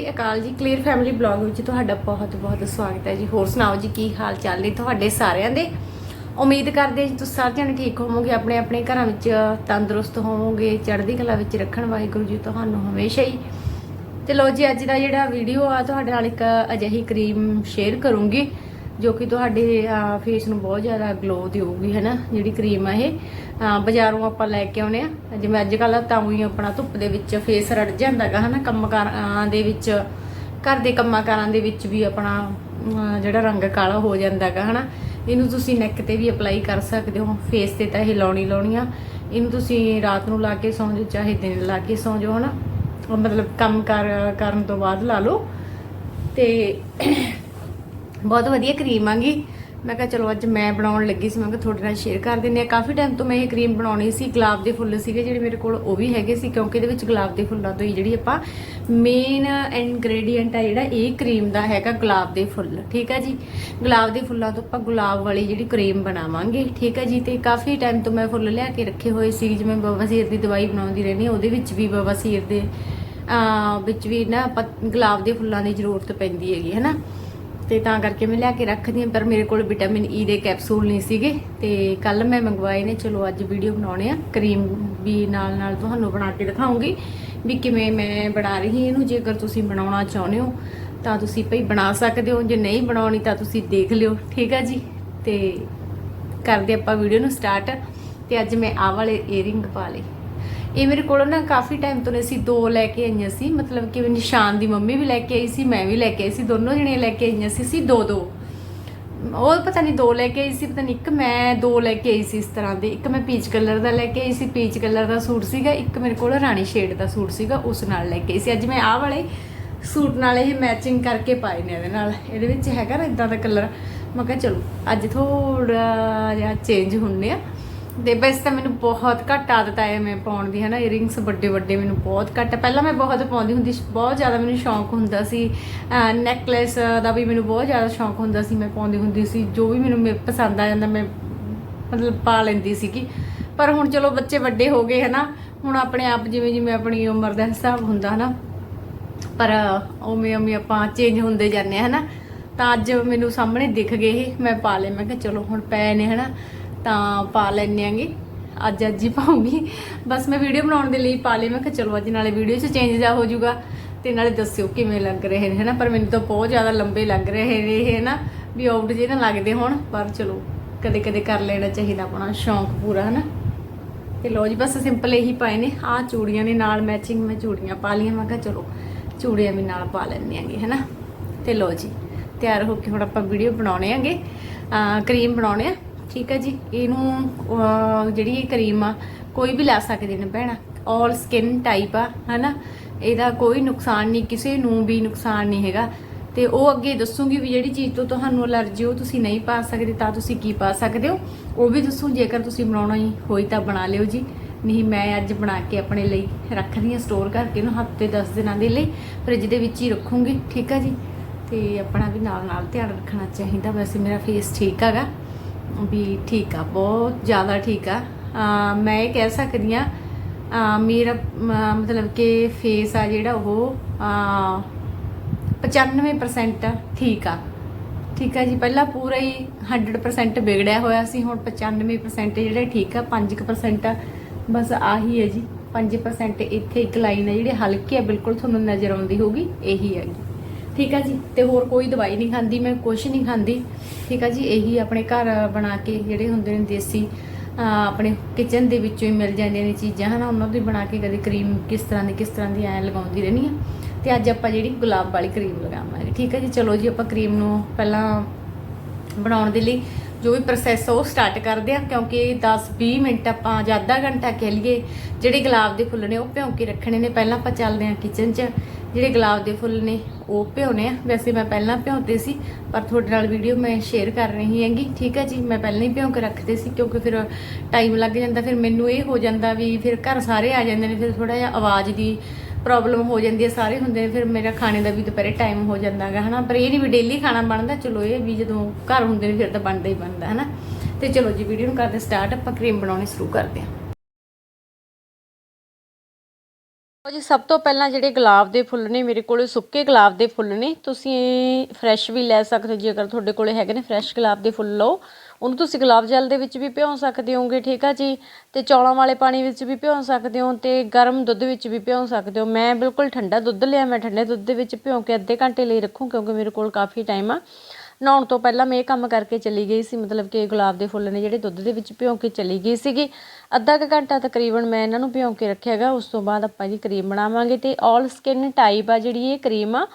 ਸ੍ਰੀ ਅਕਾਲ ਜੀ clear family blog ਵਿੱਚ ਤੁਹਾਡਾ ਬਹੁਤ ਬਹੁਤ ਸਵਾਗਤ ਹੈ ਜੀ। ਹੋਰ ਸੁਣਾਓ ਜੀ, ਕੀ ਹਾਲ ਚਾਲ ਨੇ ਤੁਹਾਡੇ ਸਾਰਿਆਂ ਦੇ? ਉਮੀਦ ਕਰਦੇ ਜੀ, ਤੁਸੀਂ ਸਾਰੇ ਜਣੇ ਠੀਕ ਹੋਵੋਗੇ, ਆਪਣੇ ਆਪਣੇ ਘਰਾਂ ਵਿੱਚ ਤੰਦਰੁਸਤ ਹੋਵੋਗੇ, ਚੜ੍ਹਦੀ ਕਲਾ ਵਿੱਚ ਰੱਖਣ ਵਾਹਿਗੁਰੂ ਜੀ ਤੁਹਾਨੂੰ ਹਮੇਸ਼ਾ ਹੀ। ਤੇ ਲੋ ਜੀ, ਅੱਜ ਦਾ ਜਿਹੜਾ ਵੀਡੀਓ ਆ, ਤੁਹਾਡੇ ਨਾਲ ਇੱਕ ਅਜਿਹੀ ਕਰੀਮ ਸ਼ੇਅਰ ਕਰੂੰਗੀ, ਜੋ ਕਿ ਤੁਹਾਡੇ ਫੇਸ ਨੂੰ ਬਹੁਤ ਜ਼ਿਆਦਾ ਗਲੋ ਦੇਊਗੀ ਹੈ ਨਾ ਜਿਹੜੀ ਕਰੀਮ ਆ ਇਹ। ਬਾਜ਼ਾਰੋਂ ਆਪਾਂ ਲੈ ਕੇ ਆਉਨੇ ਆ। ਜਿਵੇਂ ਅੱਜ ਕੱਲ੍ਹ ਤਾਂ ਉਹੀ ਆਪਣਾ ਧੁੱਪ ਦੇ ਵਿੱਚ ਫੇਸ ਰੜ ਜਾਂਦਾਗਾ ਹਨਾ, ਕੰਮਕਾਰਾਂ ਦੇ ਵਿੱਚ, ਘਰ ਦੇ ਕੰਮਾਂ-ਕਾਰਾਂ ਦੇ ਵਿੱਚ ਵੀ ਆਪਣਾ ਜਿਹੜਾ ਰੰਗ ਕਾਲਾ ਹੋ ਜਾਂਦਾਗਾ ਹਨਾ। ਇਹਨੂੰ ਤੁਸੀਂ ਨੈਕ ਤੇ ਵੀ ਅਪਲਾਈ ਕਰ ਸਕਦੇ ਹੋ ਫੇਸ ਤੇ ਤਾਂ ਇਹ ਲਾਉਣੀ ਲਾਉਣੀ ਆ। ਇਹਨੂੰ ਤੁਸੀਂ ਰਾਤ ਨੂੰ ਲਾ ਕੇ ਸੌਂ ਜਾਓ, ਚਾਹੇ ਦਿਨ ਲਾ ਕੇ ਸੌਂ ਜਾਓ, ਹਨਾ। ਉਹ ਮਤਲਬ ਕੰਮ ਕਰ, ਕਰਨ ਤੋਂ ਬਾਅਦ ਲਾ ਲਓ। ਤੇ ਬਹੁਤ ਵਧੀਆ ਕਰੀਮ ਆਂਗੀ ਮੈਂ ਕਿਹਾ ਚਲੋ ਅੱਜ ਮੈਂ ਬਣਾਉਣ ਲੱਗੀ ਸੀ, ਮੈਂ ਕਿਹਾ ਤੁਹਾਡੇ ਨਾਲ ਸ਼ੇਅਰ ਕਰ ਦਿੰਦੇ ਆ ਕਾਫੀ ਟਾਈਮ ਤੋਂ ਮੈਂ ਇਹ ਕਰੀਮ ਬਣਾਉਣੀ ਸੀ, ਗੁਲਾਬ ਦੇ ਫੁੱਲ ਸੀਗੇ ਜਿਹੜੇ ਮੇਰੇ ਕੋਲ, ਉਹ ਵੀ ਹੈਗੇ ਸੀ ਕਿਉਂਕਿ ਇਹਦੇ ਵਿੱਚ ਗੁਲਾਬ ਦੇ ਫੁੱਲਾਂ ਤੋਂ ਹੀ ਜਿਹੜੀ ਆਪਾਂ ਮੇਨ ਇਨਗਰੀਡੀਅੰਟ ਆ ਜਿਹੜਾ, ਇਹ ਕਰੀਮ ਦਾ ਹੈਗਾ ਗੁਲਾਬ ਦੇ ਫੁੱਲ, ਠੀਕ ਹੈ ਜੀ? ਗੁਲਾਬ ਦੇ ਫੁੱਲਾਂ ਤੋਂ ਆਪਾਂ ਗੁਲਾਬ ਵਾਲੀ ਜਿਹੜੀ ਕਰੀਮ ਬਣਾਵਾਂਗੇ, ਠੀਕ ਹੈ ਜੀ? ਤੇ ਕਾਫੀ ਟਾਈਮ ਤੋਂ ਮੈਂ ਫੁੱਲ ਲਿਆ ਕੇ ਰੱਖੇ ਹੋਏ ਸੀ, ਜਿਵੇਂ ਬਵਾਸੀਰ ਦੀ ਦਵਾਈ ਬਣਾਉਂਦੀ ਰਹਿੰਦੀ ਉਹਦੇ ਵਿੱਚ ਵੀ ਬਵਾਸੀਰ ਦੇ ਵਿੱਚ ਵੀ ਨਾ ਆਪਾਂ ਗੁਲਾਬ ਦੇ ਫੁੱਲਾਂ ਦੀ ਜ਼ਰੂਰਤ ਪੈਂਦੀ ਹੈਗੀ ਹੈ ਨਾ ਤੇ ਤਾਂ ਕਰਕੇ ਮੈਂ ਲਿਆ ਕੇ ਰੱਖਦੀ ਹਾਂ, ਪਰ ਮੇਰੇ ਕੋਲ ਵਿਟਾਮਿਨ ਈ e ਦੇ ਕੈਪਸੂਲ ਨਹੀਂ ਸੀਗੇ ਤੇ ਕੱਲ ਮੈਂ ਮੰਗਵਾਏ ਨੇ, ਚਲੋ ਅੱਜ ਵੀਡੀਓ ਬਣਾਉਣੇ ਆ। ਕਰੀਮ ਵੀ ਨਾਲ ਨਾਲ ਤੁਹਾਨੂੰ ਬਣਾ ਕੇ ਦਿਖਾਉਂਗੀ ਵੀ ਕਿਵੇਂ ਮੈਂ ਬਣਾ ਰਹੀ ਇਹਨੂੰ। ਜੇਕਰ ਤੁਸੀਂ ਬਣਾਉਣਾ ਚਾਹੁੰਦੇ ਹੋ, ਤਾਂ ਤੁਸੀਂ ਭਈ ਬਣਾ ਸਕਦੇ ਹੋ। ਜੇ ਨਹੀਂ ਬਣਾਉਣੀ, ਤਾਂ ਤੁਸੀਂ ਦੇਖ ਲਿਓ। ਠੀਕ ਆ ਜੀ? ਤੇ ਕਰਦੇ ਆਪਾਂ ਵੀਡੀਓ ਨੂੰ ਸਟਾਰਟ ਤੇ ਅੱਜ ਮੈਂ ਆਹ ਵਾਲੇ ਏਅਰਿੰਗ ਪਾ ਲਏ। ਇਹ ਮੇਰੇ ਕੋਲ ਨਾ ਕਾਫੀ ਟਾਈਮ ਤੋਂ ਨੇ ਸੀ ਦੋ ਲੈ ਕੇ ਆਈਆਂ ਸੀ, ਮਤਲਬ ਕਿ ਨਿਸ਼ਾਨ ਦੀ ਮੰਮੀ ਵੀ ਲੈ ਕੇ ਆਈ ਸੀ, ਮੈਂ ਵੀ ਲੈ ਕੇ ਆਈ ਸੀ, ਦੋਨੋਂ ਜਣੇ ਲੈ ਕੇ ਆਈਆਂ ਸੀ ਸੀ ਦੋ ਦੋ। ਉਹ ਪਤਾ ਨਹੀਂ ਦੋ ਲੈ ਕੇ ਆਈ ਸੀ, ਪਤਾ ਨਹੀਂ ਇੱਕ ਮੈਂ ਦੋ ਲੈ ਕੇ ਆਈ ਸੀ ਇਸ ਤਰ੍ਹਾਂ ਦੇ, ਇੱਕ ਮੈਂ ਪੀਚ ਕਲਰ ਦਾ ਲੈ ਕੇ ਆਈ ਸੀ ਪੀਚ ਕਲਰ ਦਾ ਸੂਟ ਸੀਗਾ, ਇੱਕ ਮੇਰੇ ਕੋਲ ਰਾਣੀ ਸ਼ੇਡ ਦਾ ਸੂਟ ਸੀਗਾ, ਉਸ ਨਾਲ ਲੈ ਕੇ ਆਈ ਸੀ। ਅੱਜ ਮੈਂ ਆਹ ਵਾਲੇ ਸੂਟ ਨਾਲ ਇਹ ਮੈਚਿੰਗ ਕਰਕੇ ਪਾਏ ਨੇ ਇਹਦੇ ਨਾਲ, ਇਹਦੇ ਵਿੱਚ ਹੈਗਾ ਨਾ ਇਦਾਂ ਦਾ ਕਲਰ ਮੈਂ ਕਿਹਾ ਚਲੋ, ਅੱਜ ਥੋੜਾ ਜਿਹਾ ਚੇਂਜ ਹੁੰਨੇ ਆ। ਤੇ ਵੈਸੇ ਤਾਂ ਮੈਨੂੰ ਬਹੁਤ ਘੱਟ ਆਦਤ ਆਏ ਮੈਂ ਪਾਉਣ ਦੀ ਹੈ ਨਾ ਇਅਰਿੰਗਸ ਵੱਡੇ ਵੱਡੇ ਮੈਨੂੰ ਬਹੁਤ ਘੱਟ ਪਹਿਲਾਂ ਮੈਂ ਬਹੁਤ ਪਾਉਂਦੀ ਹੁੰਦੀ ਸੀ, ਬਹੁਤ ਜ਼ਿਆਦਾ ਮੈਨੂੰ ਸ਼ੌਂਕ ਹੁੰਦਾ ਸੀ। ਨੈਕਲੇਸ ਦਾ ਵੀ ਮੈਨੂੰ ਬਹੁਤ ਜ਼ਿਆਦਾ ਸ਼ੌਂਕ ਹੁੰਦਾ ਸੀ, ਮੈਂ ਪਾਉਂਦੀ ਹੁੰਦੀ ਸੀ। ਜੋ ਵੀ ਮੈਨੂੰ ਮੇ- ਪਸੰਦ ਆ ਜਾਂਦਾ, ਮੈਂ ਮਤਲਬ ਪਾ ਲੈਂਦੀ ਸੀਗੀ। ਪਰ ਹੁਣ ਚਲੋ ਬੱਚੇ ਵੱਡੇ ਹੋ ਗਏ, ਹਨਾ? ਹੁਣ ਆਪਣੇ ਆਪ ਜਿਵੇਂ ਜਿਵੇਂ ਆਪਣੀ ਉਮਰ ਦਾ ਹਿਸਾਬ ਹੁੰਦਾ, ਹਨਾ? ਪਰ ਉਵੇਂ ਉਵੇਂ ਆਪਾਂ ਚੇਂਜ ਹੁੰਦੇ ਜਾਂਦੇ ਆ, ਹਨਾ? ਤਾਂ ਅੱਜ ਮੈਨੂੰ ਸਾਹਮਣੇ ਦਿਖ ਗਏ ਇਹ, ਮੈਂ ਪਾ ਲਏ। ਮੈਂ ਕਿਹਾ ਚਲੋ ਹੁਣ ਪਏ ਨੇ, ਹਨਾ? ਤਾਂ ਪਾ ਲੈਣੇ ਆਂਗੇ। ਅੱਜ ਅੱਜ ਹੀ ਪਾਉਂਗੀ। ਬਸ ਮੈਂ ਵੀਡੀਓ ਬਣਾਉਣ ਦੇ ਲਈ ਪਾ ਲਈ। ਮੈਂ ਕਿਹਾ ਚਲੋ ਅੱਜ ਨਾਲੇ ਵੀਡੀਓ 'ਚ ਚੇਂਜ ਜਾ ਹੋ ਜਾਊਗਾ। ਤੇ ਨਾਲੇ ਦੱਸਿਓ ਕਿਵੇਂ ਲੱਗ ਰਹੇ ਨੇ, ਹਨਾ? ਪਰ ਮੈਨੂੰ ਤਾਂ ਬਹੁਤ ਜ਼ਿਆਦਾ ਲੰਬੇ ਲੱਗ ਰਹੇ ਨੇ ਇਹ, ਹਨਾ? ਵੀ ਆਊਟ ਜੇ ਨਾ ਲੱਗਦੇ ਹੋਣ, ਪਰ ਚਲੋ ਕਦੇ ਕਦੇ ਕਰ ਲੈਣਾ ਚਾਹੀਦਾ ਆਪਣਾ ਸ਼ੌਂਕ ਪੂਰਾ, ਹਨਾ? ਤੇ ਲੋ ਜੀ, ਬਸ ਸਿੰਪਲ ਇਹੀ ਪਾਏ ਨੇ। ਆਹ ਚੂੜੀਆਂ ਨੇ ਨਾਲ ਮੈਚਿੰਗ ਮੈਂ ਚੂੜੀਆਂ ਪਾ ਲਈਆਂ। ਮੈਂ ਕਿਹਾ ਚਲੋ, ਚੂੜੀਆਂ ਵੀ ਨਾਲ ਪਾ ਲੈਣੇ ਆਂਗੇ, ਹੈਨਾ? ਤੇ ਲੋ ਜੀ, ਤਿਆਰ ਹੋ ਕੇ ਹੁਣ ਆਪਾਂ ਵੀਡੀਓ ਬਣਾਉਣੇ ਆਂਗੇ। ਕਰੀਮ ਬਣਾਉਣੇ ਆ। ਠੀਕ ਹੈ ਜੀ, ਇਹਨੂੰ ਜਿਹੜੀ ਇਹ ਕਰੀਮ ਆ, ਕੋਈ ਵੀ ਲਾ ਸਕਦੇ ਨੇ ਭੈਣਾ 올 ਸਕਿਨ ਟਾਈਪ ਆ, ਹੈਨਾ? ਇਹਦਾ ਕੋਈ ਨੁਕਸਾਨ ਨਹੀਂ, ਕਿਸੇ ਨੂੰ ਵੀ ਨੁਕਸਾਨ ਨਹੀਂ ਹੈਗਾ। ਤੇ ਉਹ ਅੱਗੇ ਦੱਸੂਗੀ ਵੀ ਜਿਹੜੀ ਚੀਜ਼ ਤੋਂ ਤੁਹਾਨੂੰ ਅਲਰਜੀ, ਉਹ ਤੁਸੀਂ ਨਹੀਂ ਪਾ ਸਕਦੇ, ਤਾਂ ਤੁਸੀਂ ਕੀ ਪਾ ਸਕਦੇ ਹੋ? ਉਹ ਵੀ ਦੱਸੂ, ਜੇਕਰ ਤੁਸੀਂ ਬਣਾਉਣਾ ਹੀ ਹੋਈ ਤਾਂ ਬਣਾ ਲਿਓ ਜੀ। ਨਹੀਂ, ਮੈਂ ਅੱਜ ਬਣਾ ਕੇ ਆਪਣੇ ਲਈ ਰੱਖਦੀ ਹਾਂ ਸਟੋਰ ਕਰਕੇ ਨੂੰ, ਹਫ਼ਤੇ 10 ਦਿਨਾਂ ਦੇ ਲਈ ਫ੍ਰਿਜ ਦੇ ਵਿੱਚ ਹੀ ਰੱਖੂੰਗੀ, ਠੀਕ ਆ ਜੀ? ਤੇ ਆਪਣਾ ਵੀ ਨਾਲ ਨਾਲ ਧਿਆਨ ਰੱਖਣਾ ਚਾਹੀਦਾ, ਵੈਸੇ ਮੇਰਾ ਫੇਸ ਠੀਕ ਹੈਗਾ। ਵੀ ਠੀਕ ਆ, ਬਹੁਤ ਜ਼ਿਆਦਾ ਠੀਕ ਆ। ਮੈਂ ਇਹ ਕਹਿ ਸਕਦੀ ਆ ਮੇਰਾ ਮਤਲਬ ਕਿ ਫੇਸ ਆ ਜਿਹੜਾ ਉਹ, ਅਹ 95% ਠੀਕ ਆ। ਠੀਕ ਆ ਜੀ, ਪਹਿਲਾਂ ਪੂਰਾ ਹੀ 100% ਵਿਗੜਿਆ ਹੋਇਆ ਸੀ, ਹੁਣ 95% ਜਿਹੜਾ ਠੀਕ ਆ 5% ਆ। ਬਸ ਆਹੀ ਹੈ ਜੀ 5% ਇੱਥੇ ਇੱਕ ਲਾਈਨ ਹੈ ਜਿਹੜੀ ਹਲਕੀ ਆ, ਬਿਲਕੁਲ ਤੁਹਾਨੂੰ ਨਜ਼ਰ ਆਉਂਦੀ ਹੋਊਗੀ, ਇਹੀ ਹੈਗੀ। ਠੀਕ ਆ ਜੀ? ਤੇ ਹੋਰ ਕੋਈ ਦਵਾਈ ਨਹੀਂ ਖਾਂਦੀ, ਮੈਂ ਕੁਝ ਨਹੀਂ ਖਾਂਦੀ। ਠੀਕ ਆ ਜੀ? ਇਹੀ ਆਪਣੇ ਘਰ ਬਣਾ ਕੇ ਜਿਹੜੇ ਹੁੰਦੇ ਨੇ ਦੇਸੀ ਆਪਣੇ ਕਿਚਨ ਦੇ ਵਿੱਚੋਂ ਹੀ ਮਿਲ ਜਾਂਦੀਆਂ ਨੇ ਚੀਜ਼ਾਂ, ਹਨਾ? ਉਹਨਾਂ ਦੀ ਬਣਾ ਕੇ ਕਦੇ ਕਰੀਮ ਕਿਸ ਤਰ੍ਹਾਂ ਦੀ, ਕਿਸ ਤਰ੍ਹਾਂ ਦੀ ਐ ਲਗਾਉਂਦੀ ਰਹਿੰਦੀ ਆ। ਤੇ ਅੱਜ ਆਪਾਂ ਜਿਹੜੀ ਗੁਲਾਬ ਵਾਲੀ ਕਰੀਮ ਲਗਾਵਾਂਗੇ। ਠੀਕ ਹੈ ਜੀ? ਚਲੋ ਜੀ, ਆਪਾਂ ਕਰੀਮ ਨੂੰ ਪਹਿਲਾਂ ਬਣਾਉਣ ਦੇ ਲਈ ਜੋ ਵੀ ਪ੍ਰੋਸੈਸ ਉਹ ਸਟਾਰਟ ਕਰਦੇ ਆ, ਕਿਉਂਕਿ 10-20 ਮਿੰਟ ਆਪਾਂ ਜਾਂ ਅੱਧਾ ਘੰਟਾ ਕਹਿ ਲਈਏ, ਜਿਹੜੇ ਗੁਲਾਬ ਦੇ ਫੁੱਲ ਨੇ ਉਹ ਭਿਉਂ ਕੇ ਰੱਖਣੇ ਨੇ। ਪਹਿਲਾਂ ਆਪਾਂ ਚੱਲਦੇ ਆ ਕਿਚਨ 'ਚ। ਜਿਹੜੇ ਗੁਲਾਬ ਦੇ ਫੁੱਲ ਨੇ, ਉਹ ਭਿਉਣੇ ਆ। ਵੈਸੇ ਮੈਂ ਪਹਿਲਾਂ ਭਿਉਂਦੇ ਸੀ, ਪਰ ਤੁਹਾਡੇ ਨਾਲ ਵੀਡੀਓ ਮੈਂ ਸ਼ੇਅਰ ਕਰ ਰਹੀ ਹੈਗੀ। ਠੀਕ ਹੈ ਜੀ, ਮੈਂ ਪਹਿਲਾਂ ਹੀ ਭਿਉਂ ਕੇ ਰੱਖਦੇ ਸੀ, ਕਿਉਂਕਿ ਫਿਰ ਟਾਈਮ ਲੱਗ ਜਾਂਦਾ, ਫਿਰ ਮੈਨੂੰ ਇਹ ਹੋ ਜਾਂਦਾ ਵੀ ਫਿਰ ਘਰ ਸਾਰੇ ਆ ਜਾਂਦੇ ਨੇ, ਫਿਰ ਥੋੜਾ ਜਿਹਾ ਆਵਾਜ਼ ਦੀ ਪ੍ਰੋਬਲਮ ਹੋ ਜਾਂਦੀ ਹੈ ਸਾਰੇ ਹੁੰਦੇ ਨੇ, ਫਿਰ ਮੇਰਾ ਖਾਣੇ ਦਾ ਵੀ ਦੁਪਹਿਰੇ ਟਾਈਮ ਹੋ ਜਾਂਦਾ ਹੈਗਾ, ਹਨਾ। ਪਰ ਇਹ ਨਹੀਂ ਵੀ ਡੇਲੀ ਖਾਣਾ ਬਣਦਾ, ਚਲੋ ਇਹ ਵੀ ਜਦੋਂ ਘਰ ਹੁੰਦੇ ਨੇ, ਫਿਰ ਤਾਂ ਬਣਦਾ ਹੀ ਬਣਦਾ, ਹਨਾ। ਤੇ ਚਲੋ ਜੀ ਵੀਡੀਓ ਨੂੰ ਕਰਦੇ ਸਟਾਰਟ ਆਪਾਂ ਕਰੀਮ ਬਣਾਉਣੀ ਸ਼ੁਰੂ ਕਰਦੇ ਹਾਂ। ਉਹ ਜੀ ਸਭ ਤੋਂ ਪਹਿਲਾਂ ਜਿਹੜੇ ਗੁਲਾਬ ਦੇ ਫੁੱਲ ਨੇ, ਮੇਰੇ ਕੋਲ ਸੁੱਕੇ ਗੁਲਾਬ ਦੇ ਫੁੱਲ ਨੇ, ਤੁਸੀਂ ਫਰੈਸ਼ ਵੀ ਲੈ ਸਕਦੇ ਹੋ ਜੇਕਰ ਤੁਹਾਡੇ ਕੋਲੇ ਹੈਗੇ ਨੇ ਫਰੈਸ਼ ਗੁਲਾਬ ਦੇ ਫੁੱਲ, ਲਓ। ਉਹਨੂੰ ਤੁਸੀਂ ਗੁਲਾਬ ਜਲ ਦੇ ਵਿੱਚ ਵੀ ਭਿਉਂ ਸਕਦੇ ਹੋਗੇ ਠੀਕ ਆ ਜੀ? ਤੇ ਚੌਲਾਂ ਵਾਲੇ ਪਾਣੀ ਵਿੱਚ ਵੀ ਭਿਉਂ ਸਕਦੇ ਹੋ, ਤੇ ਗਰਮ ਦੁੱਧ ਵਿੱਚ ਵੀ ਭਿਉਂ ਸਕਦੇ ਹੋ। ਮੈਂ ਬਿਲਕੁਲ ਠੰਡਾ ਦੁੱਧ ਲਿਆ, ਮੈਂ ਠੰਡੇ ਦੁੱਧ ਦੇ ਵਿੱਚ ਭਿਉਂ ਕੇ ਅੱਧੇ ਘੰਟੇ ਲਈ ਰੱਖੂ, ਕਿਉਂਕਿ ਮੇਰੇ ਕੋਲ ਕਾਫੀ ਟਾਈਮ ਆ। ਨਹਾਉਣ ਤੋਂ ਪਹਿਲਾਂ ਮੈਂ ਇਹ ਕੰਮ ਕਰਕੇ ਚਲੀ ਗਈ ਸੀ, ਮਤਲਬ ਕਿ ਗੁਲਾਬ ਦੇ ਫੁੱਲ ਨੇ ਜਿਹੜੇ ਦੁੱਧ ਦੇ ਵਿੱਚ ਭਿਉਂ ਕੇ ਚਲੀ ਗਈ ਸੀਗੀ। ਅੱਧਾ ਕੁ ਘੰਟਾ ਤਕਰੀਬਨ ਮੈਂ ਇਹਨਾਂ ਨੂੰ ਭਿਉਂ ਕੇ ਰੱਖਿਆਗਾ ਉਸ ਤੋਂ ਬਾਅਦ ਆਪਾਂ ਜੀ ਕਰੀਮ ਬਣਾਵਾਂਗੇ ਤੇ ਆਲ ਸਕਿਨ ਟਾਈਪ ਆ ਜਿਹੜੀ ਇਹ ਕਰੀਮ ਆ,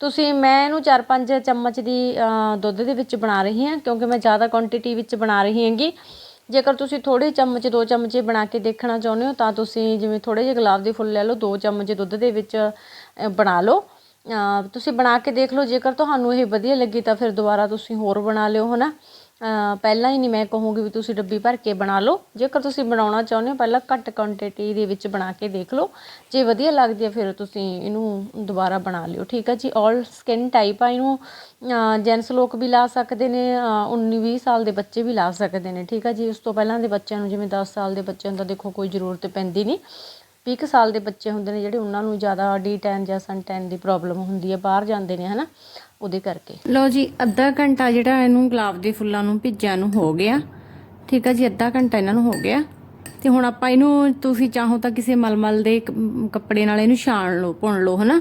ਤੁਸੀਂ ਮੈਂ ਇਹਨੂੰ 4-5 ਚਮਚ ਦੀ ਦੁੱਧ ਦੇ ਵਿੱਚ ਬਣਾ ਰਹੀ ਹਾਂ, ਕਿਉਂਕਿ ਮੈਂ ਜ਼ਿਆਦਾ ਕੁਆਂਟੀਟੀ ਵਿੱਚ ਬਣਾ ਰਹੀ ਹੈਗੀ। ਜੇਕਰ ਤੁਸੀਂ ਥੋੜੇ ਚਮਚ, ਦੋ ਚਮਚੇ ਬਣਾ ਕੇ ਦੇਖਣਾ ਚਾਹੁੰਦੇ ਹੋ, ਤਾਂ ਤੁਸੀਂ ਜਿਵੇਂ ਥੋੜੇ ਜਿਹੇ ਗੁਲਾਬ ਦੇ ਫੁੱਲ ਲੈ ਲਓ, ਦੋ ਚਮਚ ਦੁੱਧ ਦੇ ਵਿੱਚ ਬਣਾ ਲਓ। ਤੁਸੀਂ ਬਣਾ ਕੇ ਦੇਖ ਲਓ, ਜੇਕਰ ਤੁਹਾਨੂੰ ਇਹ ਵਧੀਆ ਲੱਗੀ ਤਾਂ ਫਿਰ ਦੁਬਾਰਾ ਤੁਸੀਂ ਹੋਰ ਬਣਾ ਲਿਓ ਹੈ ਨਾ ਪਹਿਲਾਂ ਹੀ ਨਹੀਂ ਮੈਂ ਕਹੂੰਗੀ ਵੀ ਤੁਸੀਂ ਡੱਬੀ ਭਰ ਕੇ ਬਣਾ ਲਓ। ਜੇਕਰ ਤੁਸੀਂ ਬਣਾਉਣਾ ਚਾਹੁੰਦੇ ਹੋ, ਪਹਿਲਾਂ ਘੱਟ ਕੁਆਂਟਿਟੀ ਦੇ ਵਿੱਚ ਬਣਾ ਕੇ ਦੇਖ ਲਓ। ਜੇ ਵਧੀਆ ਲੱਗਦੀ ਹੈ, ਫਿਰ ਤੁਸੀਂ ਇਹਨੂੰ ਦੁਬਾਰਾ ਬਣਾ ਲਿਓ, ਠੀਕ ਹੈ ਜੀ? ਆਲ ਸਕਿਨ ਟਾਈਪ ਆ ਇਹਨੂੰ ਜੈਂਟਸ ਲੋਕ ਵੀ ਲਾ ਸਕਦੇ ਨੇ 19 20 ਸਾਲ ਦੇ ਬੱਚੇ ਵੀ ਲਾ ਸਕਦੇ ਨੇ, ਠੀਕ ਹੈ ਜੀ? ਉਸ ਤੋਂ ਪਹਿਲਾਂ ਦੇ ਬੱਚਿਆਂ ਨੂੰ, ਜਿਵੇਂ 10 ਸਾਲ ਦੇ ਬੱਚਿਆਂ ਨੂੰ ਤਾਂ ਦੇਖੋ ਕੋਈ ਜ਼ਰੂਰਤ ਪੈਂਦੀ ਨਹੀਂ। 20 ਸਾਲ ਦੇ ਬੱਚੇ ਹੁੰਦੇ ਨੇ ਜਿਹੜੇ ਉਹਨਾਂ ਨੂੰ ਜ਼ਿਆਦਾ ਡੀ ਟੈਨ ਜਾਂ ਸਨ ਟੈਨ ਦੀ ਪ੍ਰੋਬਲਮ ਹੁੰਦੀ ਹੈ, ਬਾਹਰ ਜਾਂਦੇ ਨੇ, ਹਨਾ? ਉਹਦੇ ਕਰਕੇ। ਲਓ ਜੀ, ਅੱਧਾ ਘੰਟਾ ਜਿਹੜਾ ਇਹਨੂੰ ਗੁਲਾਬ ਦੇ ਫੁੱਲਾਂ ਨੂੰ ਭਿੱਜਿਆ ਨੂੰ ਹੋ ਗਿਆ। ਠੀਕ ਆ ਜੀ, ਅੱਧਾ ਘੰਟਾ ਇਹਨਾਂ ਨੂੰ ਹੋ ਗਿਆ। ਤੇ ਹੁਣ ਆਪਾਂ ਇਹਨੂੰ, ਤੁਸੀਂ ਚਾਹੋ ਤਾਂ ਕਿਸੇ ਮਲਮਲ ਦੇ ਕੱਪੜੇ ਨਾਲ ਇਹਨੂੰ ਛਾਣ ਲਓ ਪੁਣ ਲਓ, ਹਨਾ?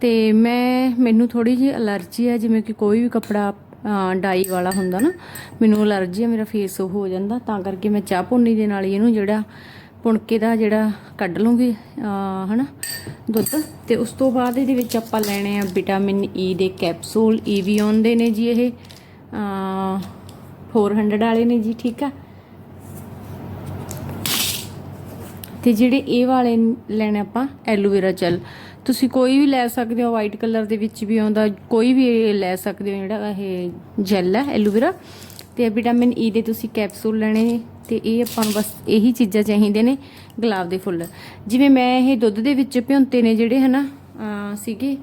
ਤੇ ਮੈਂ, ਮੈਨੂੰ ਥੋੜੀ ਜਿਹੀ ਅਲਰਜੀ ਹੈ, ਜਿਵੇਂ ਕਿ ਕੋਈ ਵੀ ਕੱਪੜਾ ਡਾਈ ਵਾਲਾ ਹੁੰਦਾ ਨਾ, ਮੈਨੂੰ ਅਲਰਜੀ ਹੈ, ਮੇਰਾ ਫੇਸ ਉਹ ਹੋ ਜਾਂਦਾ, ਤਾਂ ਕਰਕੇ ਮੈਂ ਚਾਹ ਪੁੰਨੀ ਦੇ ਨਾਲ ਹੀ ਇਹਨੂੰ ਜਿਹੜਾ ਪੁਣਕੇ ਦਾ ਜਿਹੜਾ ਕੱਢ ਲੂੰਗੀ, ਅਹ, ਹਨਾ, ਦੁੱਧ। ਤੇ ਉਸ ਤੋਂ ਬਾਅਦ ਇਹਦੇ ਵਿੱਚ ਆਪਾਂ ਲੈਣੇ ਆ ਵਿਟਾਮਿਨ ਈ ਦੇ ਕੈਪਸੂਲ, ਈਵੀਓਨ ਦੇ ਨੇ ਜੀ ਇਹ, ਅਹ 400 ਵਾਲੇ ਨੇ ਜੀ, ਠੀਕ ਆ। ਤੇ ਜਿਹੜੇ ਇਹ ਵਾਲੇ ਲੈਣੇ ਆਪਾਂ, ਐਲੋਵੇਰਾ ਜੈਲ। ਤੁਸੀਂ ਕੋਈ ਵੀ ਲੈ ਸਕਦੇ ਹੋ, ਵਾਈਟ ਕਲਰ ਦੇ ਵਿੱਚ ਵੀ ਆਉਂਦਾ, ਕੋਈ ਵੀ ਲੈ ਸਕਦੇ ਹੋ, ਜਿਹੜਾ ਇਹ ਜੈਲ ਹੈ, ਐਲੋਵੇਰਾ। ਤੇ ਵਿਟਾਮਿਨ ਈ ਦੇ ਤੁਸੀਂ ਕੈਪਸੂਲ ਲੈਣੇ ਤੇ ਇਹ ਆਪਾਂ ਨੂੰ ਬਸ ਇਹੀ ਚੀਜ਼ਾਂ ਚਾਹੀਦੇ ਨੇ, ਗੁਲਾਬ ਦੇ ਫੁੱਲ। ਜਿਵੇਂ ਮੈਂ ਇਹ ਦੁੱਧ ਦੇ ਵਿੱਚ ਭਿਉਂਤੇ ਨੇ ਜਿਹੜੇ ਹਨਾ, ਅਹ ਸੀਗੇ,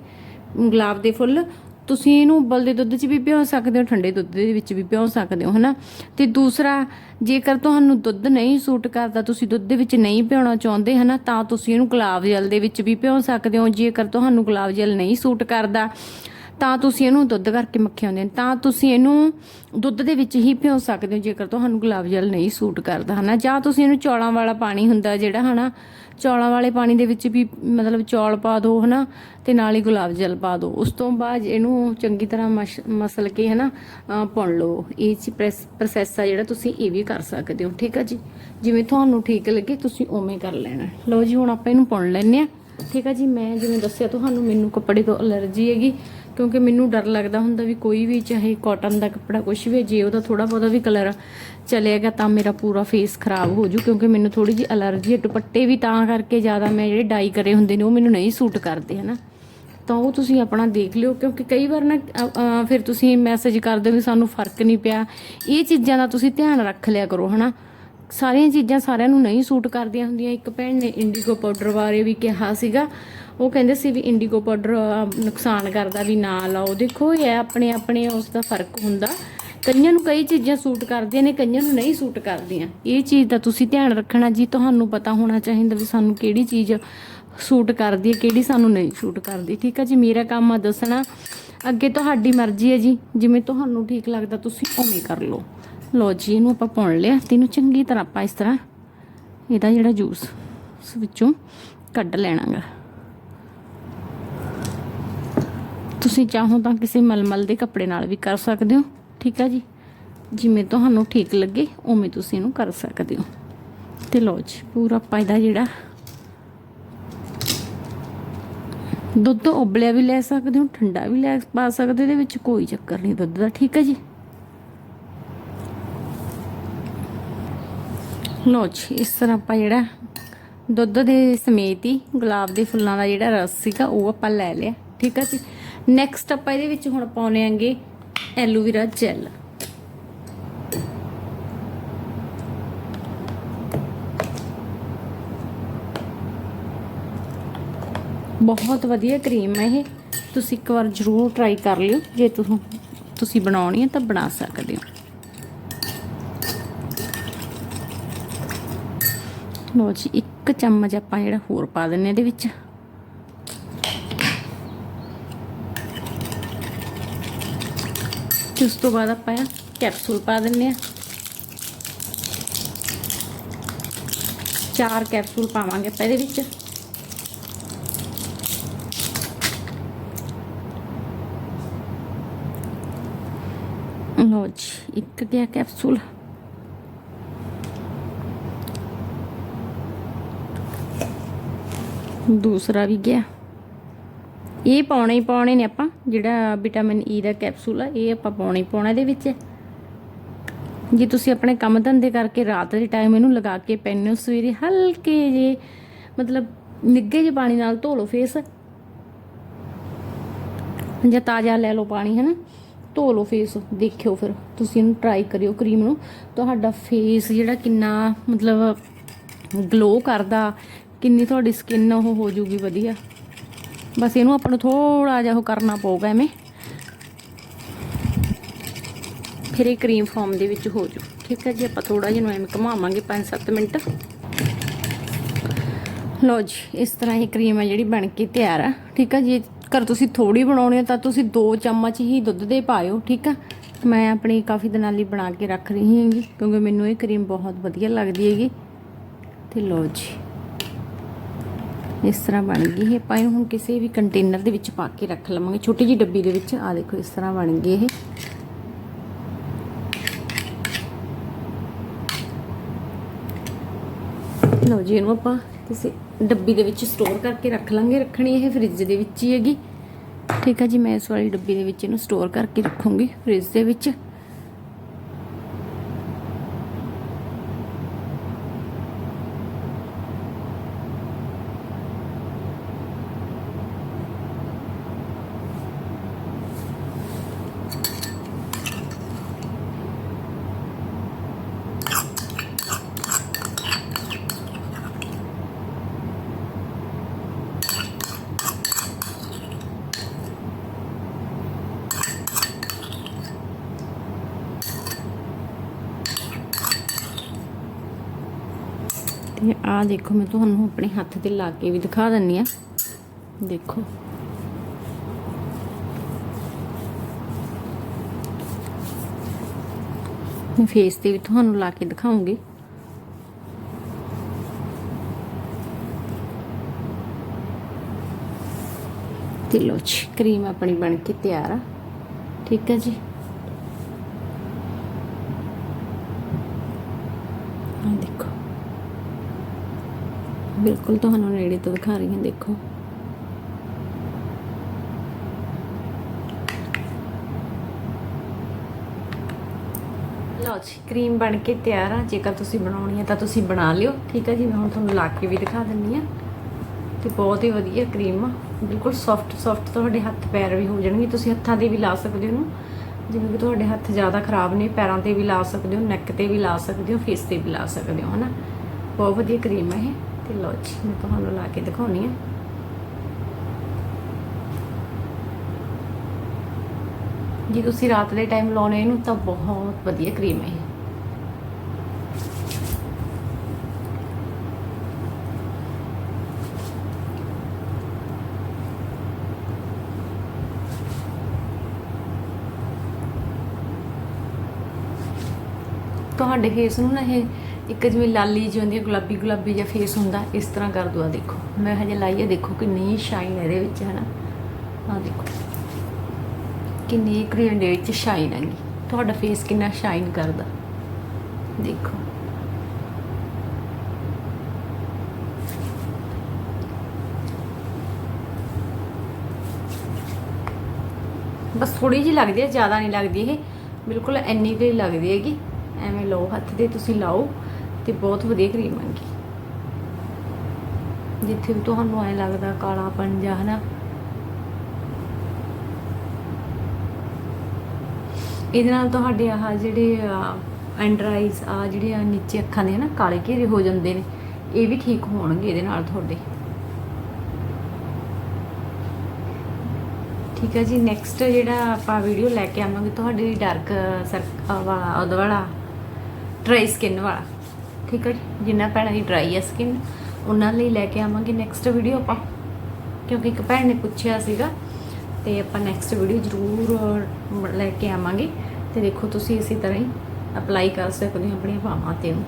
ਗੁਲਾਬ ਦੇ ਫੁੱਲ, ਤੁਸੀਂ ਇਹਨੂੰ ਉਬਲਦੇ ਦੁੱਧ 'ਚ ਵੀ ਭਿਓ ਸਕਦੇ ਹੋ, ਠੰਡੇ ਦੁੱਧ ਦੇ ਵਿੱਚ ਵੀ ਭਿਓ ਸਕਦੇ ਹੋ, ਹਨਾ। ਤੇ ਦੂਸਰਾ, ਜੇਕਰ ਤੁਹਾਨੂੰ ਦੁੱਧ ਨਹੀਂ ਸੂਟ ਕਰਦਾ, ਤੁਸੀਂ ਦੁੱਧ ਦੇ ਵਿੱਚ ਨਹੀਂ ਭਿਉਣਾ ਚਾਹੁੰਦੇ, ਹਨਾ, ਤਾਂ ਤੁਸੀਂ ਇਹਨੂੰ ਗੁਲਾਬ ਜਲ ਦੇ ਵਿੱਚ ਵੀ ਭਿਓ ਸਕਦੇ ਹੋ। ਜੇਕਰ ਤੁਹਾਨੂੰ ਗੁਲਾਬ ਜਲ ਨਹੀਂ ਸੂਟ ਕਰਦਾ ਤਾਂ ਤੁਸੀਂ ਇਹਨੂੰ ਦੁੱਧ ਕਰਕੇ ਮੱਖੇ ਆਉਂਦੇ ਨੇ, ਤਾਂ ਤੁਸੀਂ ਇਹਨੂੰ ਦੁੱਧ ਦੇ ਵਿੱਚ ਹੀ ਭਿਓ ਸਕਦੇ ਹੋ, ਜੇਕਰ ਤੁਹਾਨੂੰ ਗੁਲਾਬ ਜਲ ਨਹੀਂ ਸੂਟ ਕਰਦਾ, ਹਨਾ? ਜਾਂ ਤੁਸੀਂ ਇਹਨੂੰ ਚੌਲਾਂ ਵਾਲਾ ਪਾਣੀ ਹੁੰਦਾ ਜਿਹੜਾ, ਹਨਾ? ਚੌਲਾਂ ਵਾਲੇ ਪਾਣੀ ਦੇ ਵਿੱਚ ਵੀ ਮਤਲਬ ਚੌਲ ਪਾ ਦਿਓ ਹਨਾ? ਤੇ ਨਾਲ ਹੀ ਗੁਲਾਬ ਜਲ ਪਾ ਦਿਓ ਉਸ ਤੋਂ ਬਾਅਦ ਇਹਨੂੰ ਚੰਗੀ ਤਰ੍ਹਾਂ ਮਸ਼- ਮਸਲ ਕੇ, ਹਨਾ, ਅਹ ਪੁਣ ਲਓ। ਇਹ ਚ ਪ੍ਰੋਸੈਸ ਆ ਜਿਹੜਾ ਤੁਸੀਂ ਇਹ ਵੀ ਕਰ ਸਕਦੇ ਹੋ, ਠੀਕ ਆ ਜੀ? ਜਿਵੇਂ ਤੁਹਾਨੂੰ ਠੀਕ ਲੱਗੇ, ਤੁਸੀਂ ਉਵੇਂ ਕਰ ਲੈਣਾ। ਲਓ ਜੀ, ਹੁਣ ਆਪਾਂ ਇਹਨੂੰ ਪੁਣ ਲੈਂਦੇ ਆ ਠੀਕ ਆ ਜੀ, ਮੈਂ ਜਿਵੇਂ ਦੱਸਿਆ, ਤੁਹਾਨੂੰ ਮੈਨੂੰ ਕੱਪੜੇ ਤੋਂ ਅਲਰਜੀ ਹੈਗੀ ਕਿਉਂਕਿ ਮੈਨੂੰ ਡਰ ਲੱਗਦਾ ਹੁੰਦਾ ਵੀ ਕੋਈ ਵੀ ਚਾਹੇ ਕਾਟਨ ਦਾ ਕੱਪੜਾ ਕੁਝ ਵੀ ਜੇ ਉਹਦਾ ਥੋੜਾ ਬਹੁਤਾ ਵੀ ਕਲਰ ਚਲੇਗਾ ਤਾਂ ਮੇਰਾ ਪੂਰਾ ਫੇਸ ਖਰਾਬ ਹੋ ਜੂ, ਕਿਉਂਕਿ ਮੈਨੂੰ ਥੋੜੀ ਜਿਹੀ ਅਲਰਜੀ ਹੈ, ਦੁਪੱਟੇ ਵੀ ਤਾਂ ਕਰਕੇ ਜ਼ਿਆਦਾ ਮੈਂ ਜਿਹੜੇ ਡਾਈ ਕਰੇ ਹੁੰਦੇ ਨੇ ਉਹ ਮੈਨੂੰ ਨਹੀਂ ਸੂਟ ਕਰਦੇ, ਹਨਾ। ਤਾਂ ਉਹ ਤੁਸੀਂ ਆਪਣਾ ਦੇਖ ਲਿਓ, ਕਿਉਂਕਿ ਕਈ ਵਾਰ ਨਾ ਫਿਰ ਤੁਸੀਂ ਮੈਸੇਜ ਕਰਦੇ ਹੋ ਵੀ ਸਾਨੂੰ ਫ਼ਰਕ ਨਹੀਂ ਪਿਆ। ਇਹ ਚੀਜ਼ਾਂ ਦਾ ਤੁਸੀਂ ਧਿਆਨ ਰੱਖ ਲਿਆ ਕਰੋ, ਹਨਾ। ਸਾਰੀਆਂ ਚੀਜ਼ਾਂ ਸਾਰਿਆਂ ਨੂੰ ਨਹੀਂ ਸੂਟ ਕਰਦੀਆਂ ਹੁੰਦੀਆਂ। ਇੱਕ ਭੈਣ ਨੇ ਇੰਡੀਗੋ ਪਾਊਡਰ ਬਾਰੇ ਵੀ ਕਿਹਾ ਸੀਗਾ। ਉਹ ਕਹਿੰਦੇ ਸੀ ਵੀ ਇੰਡੀਗੋ ਪਾਊਡਰ ਨੁਕਸਾਨ ਕਰਦਾ ਵੀ ਨਾ ਲਾਓ। ਦੇਖੋ, ਇਹ ਆਪਣੇ ਆਪਣੇ ਉਸ ਦਾ ਫ਼ਰਕ ਹੁੰਦਾ। ਕਈਆਂ ਨੂੰ ਕਈ ਚੀਜ਼ਾਂ ਸੂਟ ਕਰਦੀਆਂ ਨੇ, ਕਈਆਂ ਨੂੰ ਨਹੀਂ ਸੂਟ ਕਰਦੀਆਂ। ਇਹ ਚੀਜ਼ ਦਾ ਤੁਸੀਂ ਧਿਆਨ ਰੱਖਣਾ ਜੀ, ਤੁਹਾਨੂੰ ਪਤਾ ਹੋਣਾ ਚਾਹੀਦਾ ਵੀ ਸਾਨੂੰ ਕਿਹੜੀ ਚੀਜ਼ ਸੂਟ ਕਰਦੀ ਹੈ, ਕਿਹੜੀ ਸਾਨੂੰ ਨਹੀਂ ਸੂਟ ਕਰਦੀ। ਠੀਕ ਹੈ ਜੀ, ਮੇਰਾ ਕੰਮ ਆ ਦੱਸਣਾ। ਅੱਗੇ ਤੁਹਾਡੀ ਮਰਜ਼ੀ ਹੈ ਜੀ, ਜਿਵੇਂ ਤੁਹਾਨੂੰ ਠੀਕ ਲੱਗਦਾ, ਤੁਸੀਂ ਉਵੇਂ ਕਰ ਲਓ। ਲਓ ਜੀ ਇਹਨੂੰ ਆਪਾਂ ਪੁਣ ਲਿਆ। ਤੇ ਇਹਨੂੰ ਚੰਗੀ ਤਰ੍ਹਾਂ ਆਪਾਂ ਇਸ ਤਰ੍ਹਾਂ ਇਹਦਾ ਜਿਹੜਾ ਜੂਸ ਉਸ ਵਿੱਚੋਂ ਕੱਢ ਲੈਣਾਗਾ। ਤੁਸੀਂ ਚਾਹੋ ਤਾਂ ਕਿਸੇ ਮਲਮਲ ਦੇ ਕੱਪੜੇ ਨਾਲ ਵੀ ਕਰ ਸਕਦੇ ਹੋ ਠੀਕ ਹੈ ਜੀ? ਜਿਵੇਂ ਤੁਹਾਨੂੰ ਠੀਕ ਲੱਗੇ ਉਵੇਂ ਤੁਸੀਂ ਇਹਨੂੰ ਕਰ ਸਕਦੇ ਹੋ। ਤੇ ਲਓ ਜੀ ਪੂਰਾ ਆਪਾਂ ਇਹਦਾ ਜਿਹੜਾ ਦੁੱਧ ਉਬਲਿਆ ਵੀ ਲੈ ਸਕਦੇ ਹੋ ਠੰਡਾ ਵੀ ਲੈ ਪਾ ਸਕਦੇ ਹੋ, ਇਹਦੇ ਵਿੱਚ ਕੋਈ ਚੱਕਰ ਨਹੀਂ ਦੁੱਧ ਦਾ ਠੀਕ ਹੈ ਜੀ? ਲਓ ਜੀ, ਇਸ ਤਰ੍ਹਾਂ ਆਪਾਂ ਜਿਹੜਾ ਦੁੱਧ ਦੇ ਸਮੇਤ ਹੀ ਗੁਲਾਬ ਦੇ ਫੁੱਲਾਂ ਦਾ ਜਿਹੜਾ ਰਸ ਸੀਗਾ, ਉਹ ਆਪਾਂ ਲੈ ਲਿਆ, ਠੀਕ ਹੈ ਜੀ। ਨੈਕਸਟ ਆਪਾਂ ਇਹਦੇ ਵਿੱਚ ਹੁਣ ਪਾਉਣੇ ਆਂਗੇ ਐਲੋਵੇਰਾ ਜੈਲ। ਬਹੁਤ ਵਧੀਆ ਕਰੀਮ ਹੈ ਇਹ। ਤੁਸੀਂ ਇੱਕ ਵਾਰ ਜ਼ਰੂਰ ਟਰਾਈ ਕਰ ਲਿਓ। ਜੇ ਤੁਸੀਂ ਤੁਸੀਂ ਬਣਾਉਣੀ ਹੈ ਤਾਂ ਬਣਾ ਸਕਦੇ ਹੋ। ਲਓ ਜੀ ਇੱਕ ਚਮਚ ਆਪਾਂ ਜਿਹੜਾ ਹੋਰ ਪਾ ਦਿੰਨੇ ਇਹਦੇ ਵਿੱਚ। ਤੇ ਉਸ ਤੋਂ ਬਾਅਦ ਆਪਾਂ ਕੈਪਸੂਲ ਪਾ ਦਿੰਨੇ ਆ। ਚਾਰ ਕੈਪਸੂਲ ਪਾਵਾਂਗੇ ਆਪਾਂ ਇਹਦੇ ਵਿੱਚ। ਲੋ ਜੀ, ਇੱਕ ਗਿਆ ਕੈਪਸੂਲ। ਦੂਸਰਾ ਵੀ ਗਿਆ। ਇਹ ਪਾਉਣੇ ਹੀ ਪਾਉਣੇ ਨੇ ਆਪਾਂ, ਜਿਹੜਾ ਵਿਟਾਮਿਨ ਈ e ਦਾ ਕੈਪਸੂਲ ਆ, ਇਹ ਆਪਾਂ ਪਾਉਣਾ ਹੀ ਪਾਉਣਾ ਇਹਦੇ ਵਿੱਚ। ਜੇ ਤੁਸੀਂ ਆਪਣੇ ਕੰਮ ਧੰਦੇ ਕਰਕੇ ਰਾਤ ਦੇ ਟਾਈਮ ਇਹਨੂੰ ਲਗਾ ਕੇ ਪੈਨੇ ਹੋ, ਸਵੇਰੇ ਹਲਕੇ ਜੇ ਮਤਲਬ ਨਿੱਗੇ ਜਿਹੇ ਪਾਣੀ ਨਾਲ ਧੋ ਲਓ ਫੇਸ ਜਾਂ ਤਾਜ਼ਾ ਲੈ ਲਓ ਪਾਣੀ ਹੈ ਨਾ ਧੋ ਲਓ ਫੇਸ ਦੇਖਿਓ ਫਿਰ। ਤੁਸੀਂ ਇਹਨੂੰ ਟਰਾਈ ਕਰਿਓ ਕਰੀਮ ਨੂੰ। ਤੁਹਾਡਾ ਫੇਸ ਜਿਹੜਾ ਕਿੰਨਾ, ਮਤਲਬ ਗਲੋ ਕਰਦਾ ਕਿੰਨੀ ਤੁਹਾਡੀ ਸਕਿਨ ਉਹ ਹੋ ਜੂਗੀ ਵਧੀਆ। ਬਸ ਇਹਨੂੰ ਆਪਾਂ ਨੂੰ ਥੋੜਾ ਜਿਹਾ ਉਹ ਕਰਨਾ ਪਊਗਾ ਐਵੇਂ। ਫਿਰ ਇਹ ਕਰੀਮ ਫਾਰਮ ਦੇ ਵਿੱਚ ਹੋ ਜੂ ਠੀਕ ਹੈ ਜੀ, ਆਪਾਂ ਥੋੜਾ ਜਿਹਾ ਨੂੰ ਐਵੇਂ ਘੁਮਾਵਾਂਗੇ 5-7 ਮਿੰਟ। ਲਓ ਜੀ, ਇਸ ਤਰ੍ਹਾਂ ਇਹ ਕਰੀਮ ਹੈ ਜਿਹੜੀ ਬਣ ਕੇ ਤਿਆਰ ਆ। ਠੀਕ ਆ ਜੇ ਕਰ ਤੁਸੀਂ ਥੋੜੀ ਬਣਾਉਣੀ ਆ ਤਾਂ ਤੁਸੀਂ 2 ਚਮਚ ਹੀ ਦੁੱਧ ਦੇ ਪਾਇਓ, ਠੀਕ ਆ। ਮੈਂ ਆਪਣੀ ਕਾਫੀ ਦਿਨਾਂ ਲਈ ਬਣਾ ਕੇ ਰੱਖ ਰਹੀ ਹੈਗੀ, ਕਿਉਂਕਿ ਮੈਨੂੰ ਇਹ ਕਰੀਮ ਬਹੁਤ ਵਧੀਆ ਲੱਗਦੀ ਹੈਗੀ। ਤੇ ਲਓ ਜੀ। ਇਸ ਤਰ੍ਹਾਂ ਬਣ ਗਈ ਇਹ। ਆਪਾਂ ਇਹਨੂੰ ਹੁਣ ਕਿਸੇ ਵੀ ਕੰਟੇਨਰ ਦੇ ਵਿੱਚ ਪਾ ਕੇ ਰੱਖ ਲਵਾਂਗੇ। ਛੋਟੀ ਜਿਹੀ ਡੱਬੀ ਦੇ ਵਿੱਚ। ਆ ਦੇਖੋ, ਇਸ ਤਰ੍ਹਾਂ ਬਣ ਗਈ ਇਹ। ਲਓ ਜੀ, ਇਹਨੂੰ ਆਪਾਂ ਕਿਸੇ ਡੱਬੀ ਦੇ ਵਿੱਚ ਸਟੋਰ ਕਰਕੇ ਰੱਖ ਲਾਂਗੇ। ਰੱਖਣੀ ਇਹ ਫ੍ਰਿਜ ਦੇ ਵਿੱਚ ਹੀ ਹੈਗੀ। ਠੀਕ ਆ ਜੀ, ਮੈਂ ਇਸ ਵਾਲੀ ਡੱਬੀ ਦੇ ਵਿੱਚ ਇਹਨੂੰ ਸਟੋਰ ਕਰਕੇ ਰੱਖੂੰਗੀ ਫ੍ਰਿਜ ਦੇ ਵਿੱਚ। ਤੇ ਆ ਦੇਖੋ, ਮੈਂ ਤੁਹਾਨੂੰ ਆਪਣੇ ਹੱਥ ਤੇ ਲਾ ਕੇ ਵੀ ਦਿਖਾ ਦਿੰਨੀ ਆ। ਦੇਖੋ। ਮੈਂ ਫੇਸ ਤੇ ਵੀ ਤੁਹਾਨੂੰ ਲਾ ਕੇ ਦਿਖਾਉਂਗੀ। ਤੇ ਲੋ ਜੀ ਕਰੀਮ ਆਪਣੀ ਬਣ ਕੇ ਤਿਆਰ ਆ। ਠੀਕ ਹੈ ਜੀ ਆ ਦੇਖੋ ਬਿਲਕੁਲ ਤੁਹਾਨੂੰ ਨੇੜੇ ਤੋਂ ਦਿਖਾ ਰਹੀ ਹਾਂ, ਦੇਖੋ। ਲਓ ਜੀ, ਕਰੀਮ ਬਣ ਕੇ ਤਿਆਰ ਆ। ਜੇਕਰ ਤੁਸੀਂ ਬਣਾਉਣੀ ਹੈ ਤਾਂ ਤੁਸੀਂ ਬਣਾ ਲਿਓ, ਠੀਕ ਹੈ ਜੀ? ਮੈਂ ਹੁਣ ਤੁਹਾਨੂੰ ਲਾ ਕੇ ਵੀ ਦਿਖਾ ਦਿੰਨੀ ਆ। ਤੇ ਬਹੁਤ ਹੀ ਵਧੀਆ ਕਰੀਮ ਆ। ਬਿਲਕੁਲ ਸੌਫਟ ਸੌਫਟ ਤੁਹਾਡੇ ਹੱਥ ਪੈਰ ਵੀ ਹੋ ਜਾਣਗੇ। ਤੁਸੀਂ ਹੱਥਾਂ ਤੇ ਵੀ ਲਾ ਸਕਦੇ ਹੋ ਇਹਨੂੰ ਜਿਵੇਂ ਕਿ ਤੁਹਾਡੇ ਹੱਥ ਜ਼ਿਆਦਾ ਖਰਾਬ ਨੇ, ਪੈਰਾਂ ਤੇ ਵੀ ਲਾ ਸਕਦੇ ਹੋ, ਨੈਕ ਤੇ ਵੀ ਲਾ ਸਕਦੇ ਹੋ ਫੇਸ ਤੇ ਵੀ ਲਾ ਸਕਦੇ ਹੋ, ਹਨਾ? ਬਹੁਤ ਵਧੀਆ ਕਰੀਮ ਹੈ ਇਹ। ਤੇ ਲਓ ਜੀ, ਮੈਂ ਤੁਹਾਨੂੰ ਲਾ ਕੇ ਦਿਖਾਉਣੀ ਆ। ਜੇ ਤੁਸੀਂ ਰਾਤ ਦੇ ਟਾਈਮ ਲਾਉਣੇ ਇਹਨੂੰ ਤਾਂ ਬਹੁਤ ਵਧੀਆ ਕਰੀਮ ਹੈ ਤੁਹਾਡੇ ਫੇਸ ਨੂੰ ਨਾ ਇਹ ਇੱਕ ਜਿਵੇਂ ਲਾਲੀ ਜਿਹੀ ਹੁੰਦੀ ਹੈ, ਗੁਲਾਬੀ ਗੁਲਾਬੀ ਜਿਹਾ ਫੇਸ ਹੁੰਦਾ, ਇਸ ਤਰ੍ਹਾਂ ਕਰ ਦੋ ਆ ਦੇਖੋ। ਮੈਂ ਹਜੇ ਲਾਈ ਹੈ ਦੇਖੋ ਕਿੰਨੀ ਸ਼ਾਈਨ ਇਹਦੇ ਵਿੱਚ ਹੈ ਨਾ ਆ ਦੇਖੋ। ਕਿੰਨੀ ਕਰੀਮ ਦੇ ਵਿੱਚ ਸ਼ਾਈਨ ਹੈਗੀ। ਤੁਹਾਡਾ ਫੇਸ ਕਿੰਨਾ ਸ਼ਾਈਨ ਕਰਦਾ। ਦੇਖੋ। ਬਸ ਥੋੜੀ ਜਿਹੀ ਲੱਗਦੀ ਹੈ, ਜ਼ਿਆਦਾ ਨਹੀਂ ਲੱਗਦੀ ਇਹ। ਬਿਲਕੁਲ ਇੰਨੀ ਕੁ ਹੀ ਲੱਗਦੀ ਹੈਗੀ। ਐਵੇਂ ਲਓ, ਹੱਥ ਤੇ ਤੁਸੀਂ ਲਾਓ। ਤੇ ਬਹੁਤ ਵਧੀਆ ਕਰੀਮ ਆਂਗੀ ਜਿੱਥੇ ਵੀ ਤੁਹਾਨੂੰ ਐ ਲੱਗਦਾ ਕਾਲਾ ਪੰਜਾ ਹਨਾ? ਇਹਦੇ ਨਾਲ ਤੁਹਾਡੇ ਆਹ ਜਿਹੜੇ ਅੰਡਰ ਆਈਜ਼ ਆ ਜਿਹੜੇ ਆ ਨੀਚੇ ਅੱਖਾਂ ਦੇ, ਹਨਾ, ਕਾਲੇ ਘੇਰੇ ਹੋ ਜਾਂਦੇ ਨੇ, ਇਹ ਵੀ ਠੀਕ ਹੋਣਗੇ ਇਹਦੇ ਨਾਲ ਤੁਹਾਡੇ। ਠੀਕ ਹੈ ਜੀ ਨੈਕਸਟ ਜਿਹੜਾ ਆਪਾਂ ਵੀਡੀਓ ਲੈ ਕੇ ਆਵਾਂਗੇ, ਤੁਹਾਡੇ ਡਾਰਕ ਸਰਕਲ ਵਾਲਾ, ਉਹਦਾ ਵਾਲਾ ਡਰਾਈ ਸਕਿਨ ਵਾਲਾ। ਠੀਕ ਹੈ ਜੀ? ਜਿੰਨਾ ਭੈਣਾਂ ਦੀ ਡਰਾਈ ਹੈ ਸਕਿਨ ਉਹਨਾਂ ਲਈ ਲੈ ਕੇ ਆਵਾਂਗੇ ਨੈਕਸਟ ਵੀਡੀਓ ਆਪਾਂ। ਕਿਉਂਕਿ ਇੱਕ ਭੈਣ ਨੇ ਪੁੱਛਿਆ ਸੀਗਾ, ਤੇ ਆਪਾਂ ਨੈਕਸਟ ਵੀਡੀਓ ਜ਼ਰੂਰ ਲੈ ਕੇ ਆਵਾਂਗੇ। ਤੇ ਦੇਖੋ ਤੁਸੀਂ ਇਸੇ ਤਰ੍ਹਾਂ ਹੀ ਅਪਲਾਈ ਕਰ ਸਕਦੇ ਹੋ ਆਪਣੀਆਂ ਬਾਹਾਂ ਤੇ ਇਹਨੂੰ।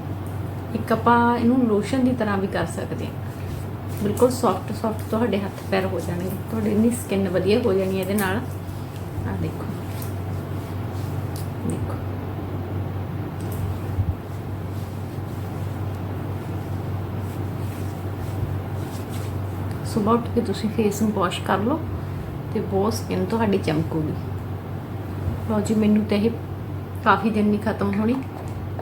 ਇੱਕ ਆਪਾਂ ਇਹਨੂੰ ਲੋਸ਼ਨ ਦੀ ਤਰ੍ਹਾਂ ਵੀ ਕਰ ਸਕਦੇ ਹਾਂ। ਬਿਲਕੁਲ ਸੌਫਟ ਸੌਫਟ ਤੁਹਾਡੇ ਹੱਥ ਪੈਰ ਹੋ ਜਾਣਗੇ। ਤੁਹਾਡੀ ਇੰਨੀ ਸਕਿਨ ਵਧੀਆ ਹੋ ਜਾਣੀ ਹੈ ਇਹਦੇ ਨਾਲ ਆ ਦੇਖੋ ਦੇਖੋ ਸੁਬਾਹ ਉੱਠ ਕੇ ਤੁਸੀਂ ਫੇਸ ਨੂੰ ਵਾਸ਼ ਕਰ ਲਓ ਤੇ ਬਹੁਤ ਸਕਿਨ ਤੁਹਾਡੀ ਚਮਕੂਗੀ। ਲਓ ਜੀ, ਮੈਨੂੰ ਤਾਂ ਇਹ ਕਾਫੀ ਦਿਨ ਨਹੀਂ ਖਤਮ ਹੋਣੀ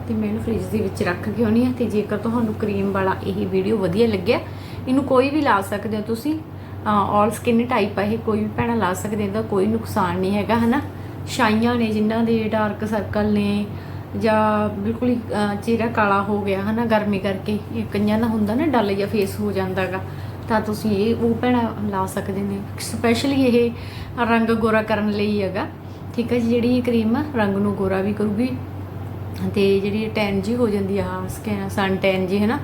ਤੇ ਮੈਂ ਇਹਨੂੰ ਫ੍ਰਿਜ ਦੇ ਵਿੱਚ ਰੱਖ ਕੇ ਆਉਣੀ ਆ ਤੇ ਜੇਕਰ ਤੁਹਾਨੂੰ ਕਰੀਮ ਵਾਲਾ ਇਹ ਵੀਡੀਓ ਵਧੀਆ ਲੱਗਿਆ, ਇਹਨੂੰ ਕੋਈ ਵੀ ਲਾ ਸਕਦੇ ਹੋ ਤੁਸੀਂ। ਆਲ ਸਕਿਨ ਟਾਈਪ ਆ ਇਹ, ਕੋਈ ਵੀ ਭੈਣਾ ਲਾ ਸਕਦੇ ਇਹਦਾ ਕੋਈ ਨੁਕਸਾਨ ਨਹੀਂ ਹੈਗਾ, ਹਨਾ? ਛਾਈਆਂ ਨੇ ਜਿਨ੍ਹਾਂ ਦੇ ਡਾਰਕ ਸਰਕਲ ਨੇ ਜਾਂ ਬਿਲਕੁਲ ਹੀ ਚਿਹਰਾ ਕਾਲਾ ਹੋ ਗਿਆ, ਹਨਾ? ਗਰਮੀ ਕਰਕੇ ਇਹ ਕਈਆਂ ਦਾ ਹੁੰਦਾ ਨਾ, ਡਲ ਜਾਂ ਫੇਸ ਹੋ ਜਾਂਦਾਗਾ। ਤਾਂ ਤੁਸੀਂ ਇਹ ਉਹ ਭੈਣਾ ਲਾ ਸਕਦੇ ਨੇ ਸਪੈਸ਼ਲੀ ਇਹ ਰੰਗ ਗੋਰਾ ਕਰਨ ਲਈ ਹੈਗਾ। ਠੀਕ ਹੈ ਜੀ, ਜਿਹੜੀ ਇਹ ਕਰੀਮ ਰੰਗ ਨੂੰ ਗੋਰਾ ਵੀ ਕਰੂਗੀ ਤੇ ਜਿਹੜੀ ਟੈਨ ਜੀ ਹੋ ਜਾਂਦੀ ਆ ਸਕਿਨ ਸਨ ਟੈਨ ਜੀ ਹੈ ਨਾ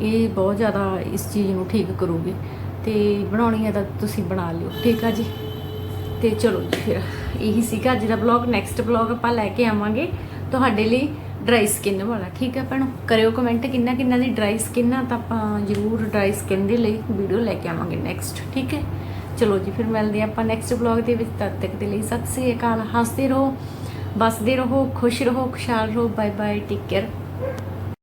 ਇਹ ਬਹੁਤ ਜ਼ਿਆਦਾ ਇਸ ਚੀਜ਼ ਨੂੰ ਠੀਕ ਕਰੂਗੀ। ਤੇ ਬਣਾਉਣੀ ਹੈ ਤਾਂ ਤੁਸੀਂ ਬਣਾ ਲਿਓ, ਠੀਕ ਆ ਜੀ? ਤੇ ਚਲੋ ਜੀ ਫਿਰ, ਇਹੀ ਸੀਗਾ ਅੱਜ ਦਾ ਵਲੌਗ ਨੈਕਸਟ ਵਲੌਗ ਆਪਾਂ ਲੈ ਕੇ ਆਵਾਂਗੇ। ਤੁਹਾਡੇ ਲਈ ਡਰਾਈ ਸਕਿਨ ਵਾਲਾ, ਠੀਕ ਹੈ ਭੈਣੋ? ਕਰਿਓ ਕਮੈਂਟ ਕਿੰਨਾ ਕਿੰਨਾ ਦੀ ਡਰਾਈ ਸਕਿਨ ਆ, ਤਾਂ ਆਪਾਂ ਜ਼ਰੂਰ ਡਰਾਈ ਸਕਿਨ ਦੇ ਲਈ ਵੀਡੀਓ ਲੈ ਕੇ ਆਵਾਂਗੇ ਨੈਕਸਟ ਠੀਕ ਹੈ? ਚਲੋ ਜੀ, ਫਿਰ ਮਿਲਦੇ ਹਾਂ ਆਪਾਂ ਨੈਕਸਟ ਵਲੌਗ ਦੇ ਵਿੱਚ, ਤਦ ਤੱਕ ਦੇ ਲਈ ਸਤਿ ਸ੍ਰੀ ਅਕਾਲ, ਹੱਸਦੇ ਰਹੋ ਬਸਦੇ ਰਹੋ, ਖੁਸ਼ ਰਹੋ, ਖੁਸ਼ਹਾਲ ਰਹੋ ਬਾਏ ਬਾਏ ਟੇਕ ਕੇਅਰ